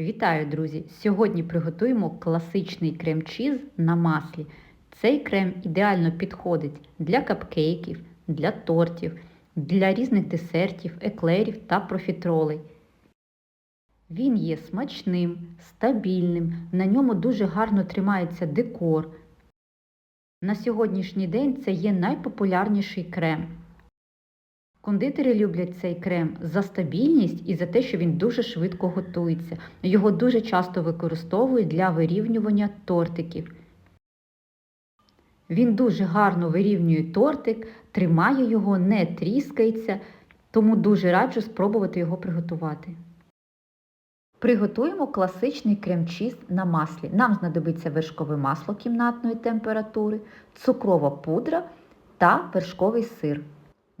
Вітаю, друзі! Сьогодні приготуємо класичний крем-чіз на маслі. Цей крем ідеально підходить для капкейків, для тортів, для різних десертів, еклерів та профітролей. Він є смачним, стабільним, на ньому дуже гарно тримається декор. На сьогоднішній день це є найпопулярніший крем. Кондитери люблять цей крем за стабільність і за те, що він дуже швидко готується. Його дуже часто використовують для вирівнювання тортиків. Він дуже гарно вирівнює тортик, тримає його, не тріскається, тому дуже раджу спробувати його приготувати. Приготуємо класичний крем-чіз на маслі. Нам знадобиться вершкове масло кімнатної температури, цукрова пудра та вершковий сир.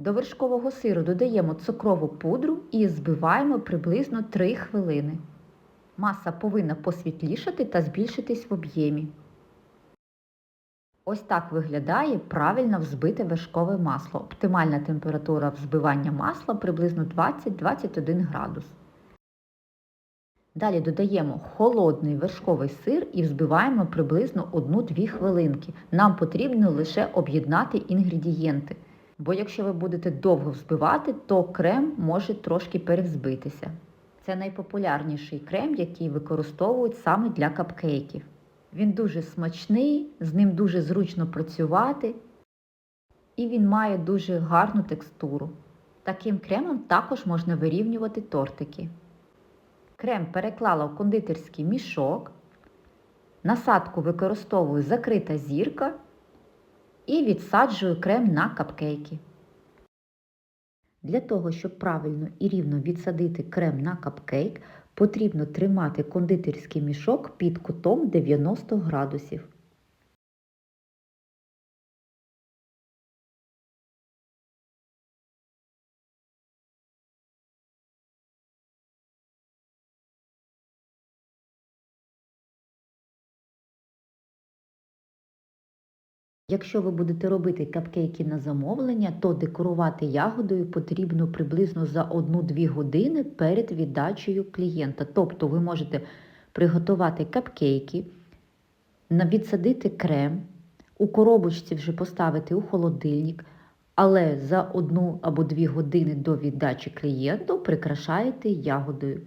До вершкового сиру додаємо цукрову пудру і збиваємо приблизно 3 хвилини. Маса повинна посвітлішати та збільшитись в об'ємі. Ось так виглядає правильно взбите вершкове масло. Оптимальна температура взбивання масла приблизно 20-21 градус. Далі додаємо холодний вершковий сир і взбиваємо приблизно 1-2 хвилинки. Нам потрібно лише об'єднати інгредієнти. Бо якщо ви будете довго взбивати, то крем може трошки перевзбитися. Це найпопулярніший крем, який використовують саме для капкейків. Він дуже смачний, з ним дуже зручно працювати, і він має дуже гарну текстуру. Таким кремом також можна вирівнювати тортики. Крем переклала в кондитерський мішок. Насадку використовую закрита зірка і відсаджую крем на капкейки. Для того, щоб правильно і рівно відсадити крем на капкейк, потрібно тримати кондитерський мішок під кутом 90 градусів. Якщо ви будете робити капкейки на замовлення, то декорувати ягодою потрібно приблизно за 1-2 години перед віддачею клієнта. Тобто ви можете приготувати капкейки, відсадити крем, у коробочці вже поставити у холодильник, але за 1 або 2 години до віддачі клієнту прикрашаєте ягодою.